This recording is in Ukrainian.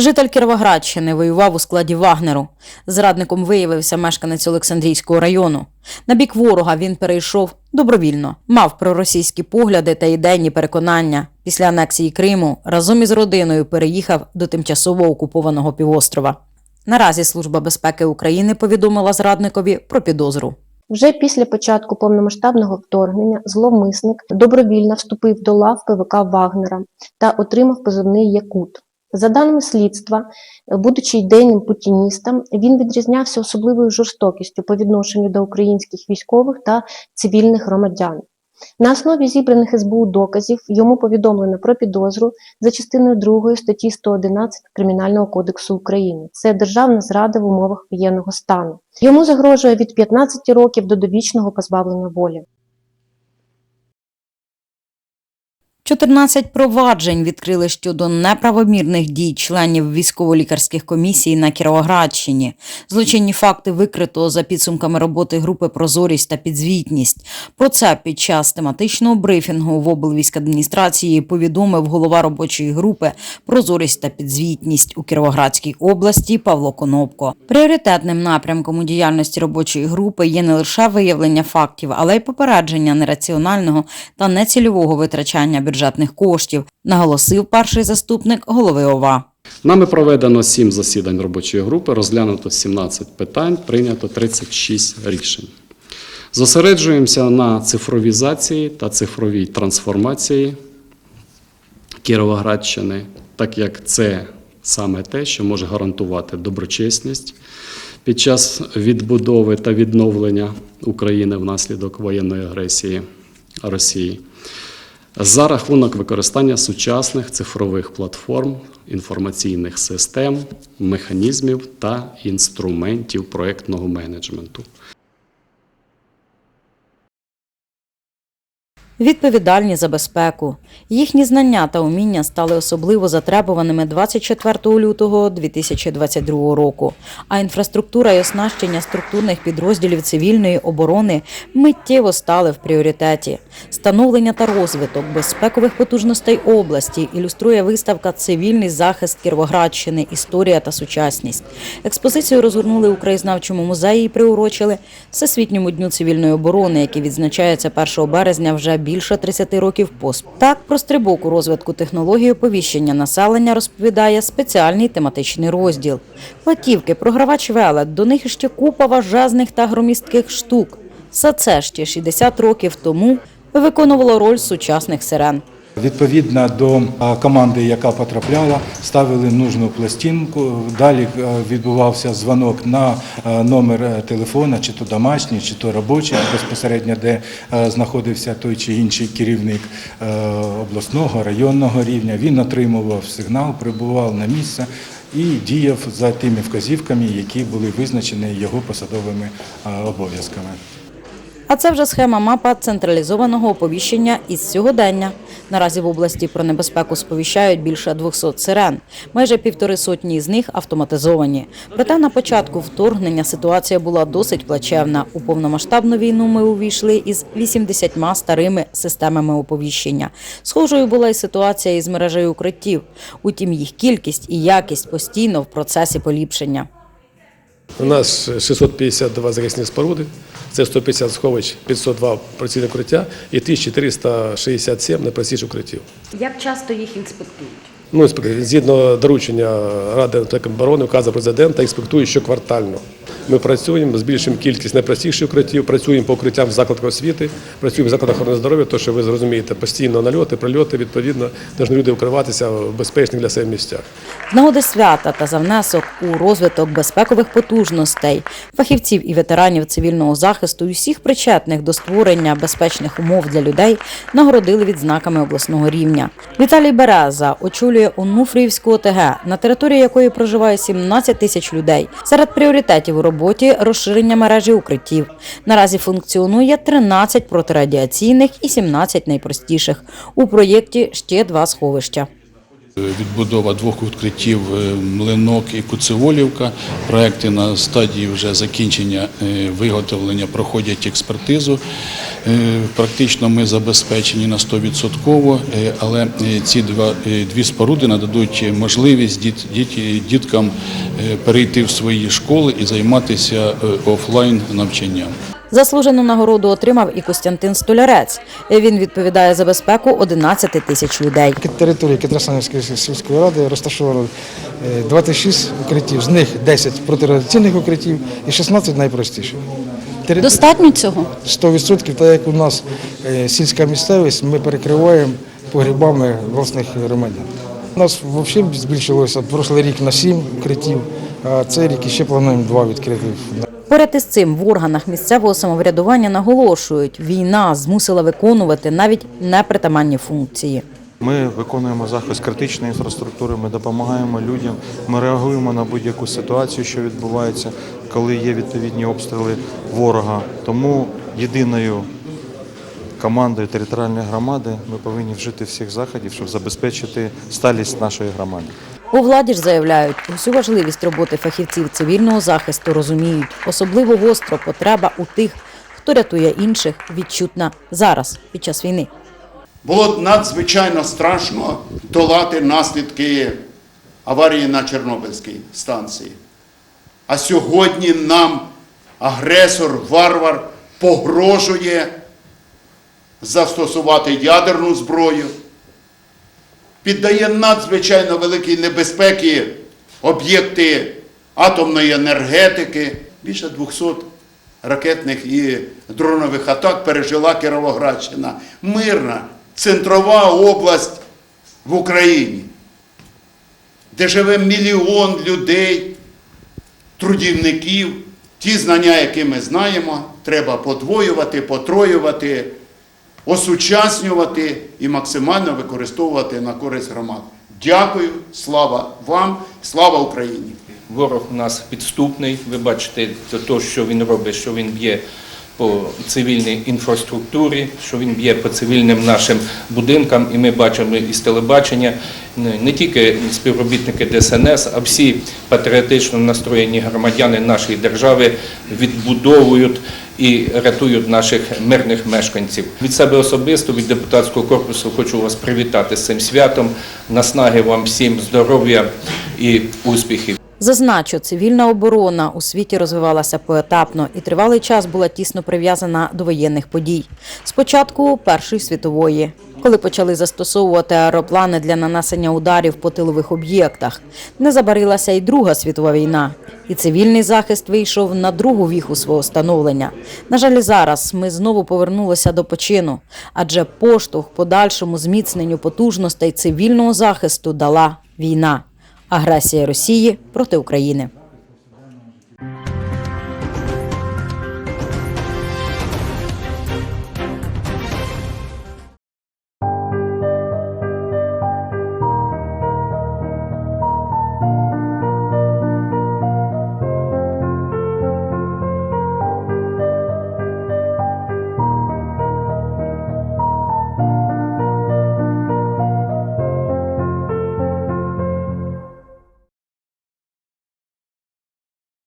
Житель Кіровоградщини воював у складі Вагнеру. Зрадником виявився мешканець Олександрійського району. На бік ворога він перейшов добровільно, мав проросійські погляди та ідейні переконання. Після анексії Криму разом із родиною переїхав до тимчасово окупованого півострова. Наразі Служба безпеки України повідомила зрадникові про підозру. Вже після початку повномасштабного вторгнення зловмисник добровільно вступив до лав ПВК Вагнера та отримав позивний Якут. За даними слідства, будучи ідейним путіністом, він відрізнявся особливою жорстокістю по відношенню до українських військових та цивільних громадян. На основі зібраних СБУ доказів йому повідомлено про підозру за частиною 2 статті 111 Кримінального кодексу України. Це державна зрада в умовах воєнного стану. Йому загрожує від 15 років до довічного позбавлення волі. 14 проваджень відкрили щодо неправомірних дій членів військово-лікарських комісій на Кіровоградщині. Злочинні факти викрито за підсумками роботи групи Прозорість та підзвітність. Про це під час тематичного брифінгу в облвійськадміністрації повідомив голова робочої групи Прозорість та підзвітність у Кіровоградській області Павло Конопко. Пріоритетним напрямком у діяльності робочої групи є не лише виявлення фактів, але й попередження нераціонального та нецільового витрачання бюджетних коштів, наголосив перший заступник голови ОВА. Нами проведено 7 засідань робочої групи, розглянуто 17 питань, прийнято 36 рішень. Зосереджуємося на цифровізації та цифровій трансформації Кіровоградщини, так як це саме те, що може гарантувати доброчесність під час відбудови та відновлення України внаслідок воєнної агресії Росії за рахунок використання сучасних цифрових платформ, інформаційних систем, механізмів та інструментів проектного менеджменту. Відповідальні за безпеку. Їхні знання та уміння стали особливо затребуваними 24 лютого 2022 року. А інфраструктура і оснащення структурних підрозділів цивільної оборони миттєво стали в пріоритеті. Становлення та розвиток безпекових потужностей області ілюструє виставка Цивільний захист Кіровоградщини. Історія та сучасність. Експозицію розгорнули у краєзнавчому музеї і приурочили Всесвітньому дню цивільної оборони, який відзначається 1 березня вже більше 30 років поспіль. Так про стрибок у розвитку технології оповіщення населення розповідає спеціальний тематичний розділ. Платівки, програвач велет, до них іще купа важезних та громістких штук. Все це ще 60 років тому виконувало роль сучасних сирен. Відповідно до команди, яка потрапляла, ставили нужну пластинку. Далі відбувався дзвонок на номер е, телефона, чи то домашній, чи то робочий, безпосередньо, де знаходився той чи інший керівник е, обласного, районного рівня. Він отримував сигнал, прибував на місце і діяв за тими вказівками, які були визначені його посадовими обов'язками. А це вже схема мапа централізованого оповіщення із сьогодення. Наразі в області про небезпеку сповіщають більше 200 сирен. Майже півтори сотні з них автоматизовані. Проте на початку вторгнення ситуація була досить плачевна. У повномасштабну війну ми увійшли із 80 старими системами оповіщення. Схожою була і ситуація із мережею укриттів. Утім, їх кількість і якість постійно в процесі поліпшення. У нас 652 захисні споруди, це 150 сховищ, 502 працівні укриття і 1367 найпростіших укриттів. Як часто їх інспектують? Ну, згідно доручення Ради оборони, указу президента, інспектують щоквартально. Ми працюємо, збільшуємо кількість найпростіших укриттів, працюємо по укриттям в закладах освіти, працюємо в закладах охорони здоров'я, то що ви зрозумієте, постійно нальоти, прильоти, відповідно, повинні люди укриватися в безпечних для себе місцях. З нагоди свята та за внесок у розвиток безпекових потужностей, фахівців і ветеранів цивільного захисту і всіх причетних до створення безпечних умов для людей нагородили відзнаками обласного рівня. Віталій Береза очолює Онуфріївську ОТГ, на території якої проживає 17 тисяч людей. Серед пріоритетів у роботі розширення мережі укриттів. Наразі функціонує 13 протирадіаційних і 17 найпростіших. У проєкті ще два сховища. Відбудова двох укриттів е, Млинок і Куцеволівка. Проекти на стадії вже закінчення е, виготовлення проходять експертизу. Е, Практично ми забезпечені на 100%, е, але е, ці е, дві споруди нададуть можливість діт, діт- діткам е, перейти в свої школи і займатися е, офлайн навчанням. Заслужену нагороду отримав і Костянтин Столярець. Він відповідає за безпеку 11 тисяч людей. На території Катрасанівської сільської ради розташовано е, 26 укриттів, з них 10 протирадіаційних укриттів і 16 найпростіших. Достатньо цього? 100%, так як у нас е, сільська місцевість, ми перекриваємо погрібами власних громадян. У нас взагалі збільшилося прошлий рік на 7 укриттів, а цей рік ще плануємо 2 відкрити. Поряд із цим в органах місцевого самоврядування наголошують, війна змусила виконувати навіть непритаманні функції. Ми виконуємо захист критичної інфраструктури, ми допомагаємо людям, ми реагуємо на будь-яку ситуацію, що відбувається, коли є відповідні обстріли ворога. Тому єдиною командою територіальної громади ми повинні вжити всіх заходів, щоб забезпечити сталість нашої громади. У владі ж заявляють, усю важливість роботи фахівців цивільного захисту розуміють. Особливо гостро потреба у тих, хто рятує інших, відчутна зараз, під час війни. Було надзвичайно страшно долати наслідки аварії на Чорнобильській станції. А сьогодні нам агресор, варвар погрожує застосувати ядерну зброю, піддає надзвичайно великій небезпеки об'єкти атомної енергетики. Більше 200 ракетних і дронових атак пережила Кіровоградщина. Мирна, центрова область в Україні, де живе мільйон людей, трудівників. Ті знання, які ми знаємо, треба подвоювати, потроювати, осучаснювати і максимально використовувати на користь громад. Дякую, слава вам, слава Україні! Ворог у нас підступний. Ви бачите те, що він робить, що він б'є по цивільній інфраструктурі, що він б'є по цивільним нашим будинкам. І ми бачимо із телебачення не не тільки співробітники ДСНС, а всі патріотично настроєні громадяни нашої держави відбудовують і рятують наших мирних мешканців. Від себе особисто, від депутатського корпусу, хочу вас привітати з цим святом. Наснаги вам всім здоров'я і успіхів. Зазначу, цивільна оборона у світі розвивалася поетапно і тривалий час була тісно прив'язана до воєнних подій. Спочатку Першої світової, коли почали застосовувати аероплани для нанесення ударів по тилових об'єктах. Не забарилася і Друга світова війна, і цивільний захист вийшов на другу віху свого становлення. На жаль, зараз ми знову повернулися до почину, адже поштовх подальшому зміцненню потужностей цивільного захисту дала війна агресія Росії проти України.